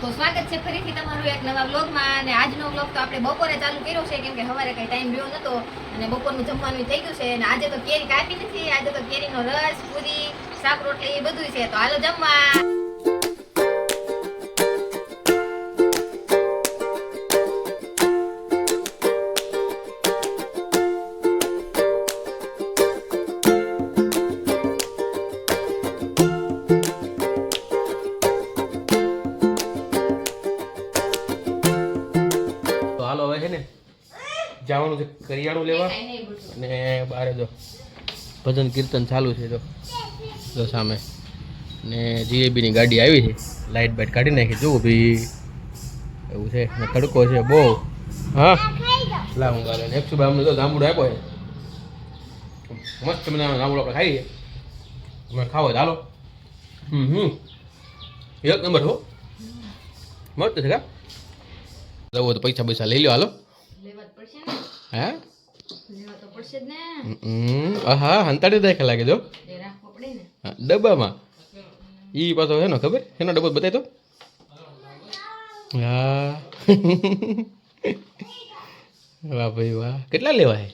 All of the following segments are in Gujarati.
તો સ્વાગત છે ફરીથી તમારું એક નવા વ્લોગમાં. અને આજનો વ્લોગ તો આપણે બપોરે ચાલુ કર્યો છે, કેમ કે સવારે કઈ ટાઈમ રહ્યો નતો અને બપોરનું જમવાનું થઈ ગયું છે. અને આજે તો કેરી કાપી નથી આજે તો કેરીનો રસ, પૂરી, શાક રોટલી એ બધું છે. તો હાલો જમવા. હાલો હવે છે ને જવાનું છે કરિયાણું લેવા. અને બારે જો ભજન કીર્તન ચાલુ છે જો જો સામે. ને જીએબીની ગાડી આવી છે લાઇટ બાઇટ કાઢી નાખી જુઓ ભાઈ. એવું છે ને તડકો છે બહુ. હા? લા હું ગાલે એકસો બાય અમને તો જાંબુડો આપ્યો છે. મસ્ત મને જાંબુડો આપણે ખાઈએ. તમે ખાવો ચાલો હમ હમ. એક નંબર હો. મસ્ત છે કા? જવું તો પૈસા પૈસા લઈ લો હાલો. હે? ને. હંતાડી દેખા લાગે જો. એ હા, ડબ્બામાં. ઈ પાછો એનો ખબર? એનો ડબ્બો બતાય તો. હા. વાહ ભાઈ વાહ. કેટલા લેવા હે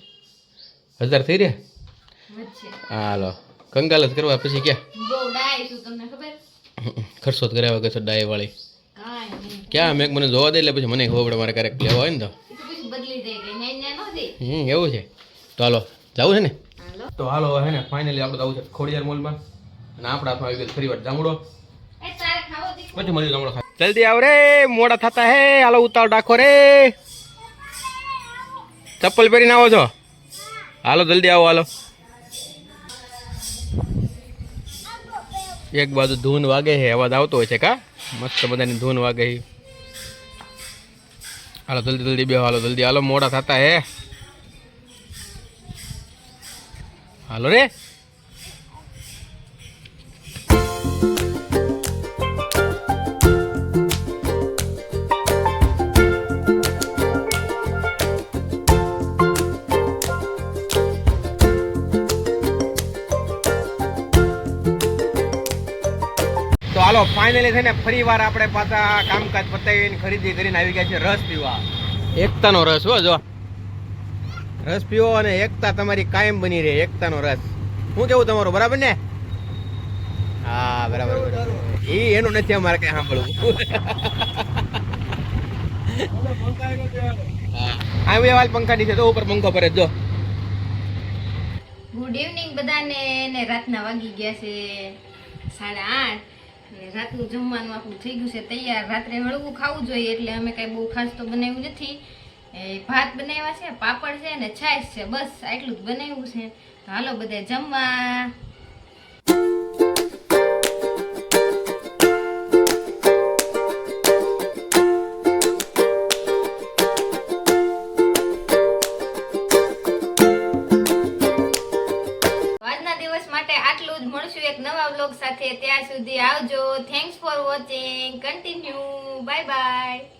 હજાર થઈ રહ્યા? હાલો. કંગાલ જ કરવા પછી ક્યાં? ખર્ચો જ કર્યા વગર ડાય વાળી ક્યાં મેં મને જોવા દે એટલે પછી મને ખબર પડે મારે ક્યારેક લેવા હોય ને તો. હમ એવું છે. તો હાલો જવું છે ને? તો હાલો હે ને ફાઇનલી આપણે આવું છે ખોડિયાર મોલમાં અને આપણા હાથમાં આવી ગયો ફરી વાર જામડો. એ તારે ખાવો દીકરો પછી મળ્યું જામડો જલ્દી આવ રે મોડા થતા હે. હાલો ઉતાવળ ડાખો રે. ચપ્પલ પહેરીને આવો છો? હાલો જલ્દી આવો હાલો. એક બાજુ ધૂન વાગે છે અવાજ આવતો હોય છે કા? મસ્ત બધાની ધૂન વાગે હાલો, જલ્દી જલ્દી બે હાલો, જલ્દી. હાલો, મોડા થતા હે. હાલો રે. હાલો ફાઇનલી છે ને ફરી વાર આપણે પાછા કામકાજ પતાવીને ખરીદી કરીને આવી ગયા છે રસ પીવા. એકતાનો રસ હો જો. રસ પીવો અને એકતા તમારી કાયમ બની રહે એકતાનો રસ. શું કેવું તમારું બરાબર ને? હા બરાબર. ઈ એનું નથી અમારે કઈ સાંભળવું. આવી આ વાલ પંખા નીચે તો ઉપર પંખો ભરે જો. ગુડ ઇવનિંગ બધાને ને રાતના વાગી ગયા છે. સાડા આઠ. રાતનું જમવાનું આપણું થઈ ગયું છે તૈયાર. રાત્રે હળવું ખાવું જોઈએ એટલે અમે કાંઈ બહુ ખાસ તો બનાવ્યું નથી. એ ભાત બનાવ્યા છે, પાપડ છે ને છાશ છે, બસ આટલું જ બનાવ્યું છે. હાલો બધા જમવા. નવા બ્લોગ સાથે ત્યાં સુધી આવજો. Thanks for watching continue bye bye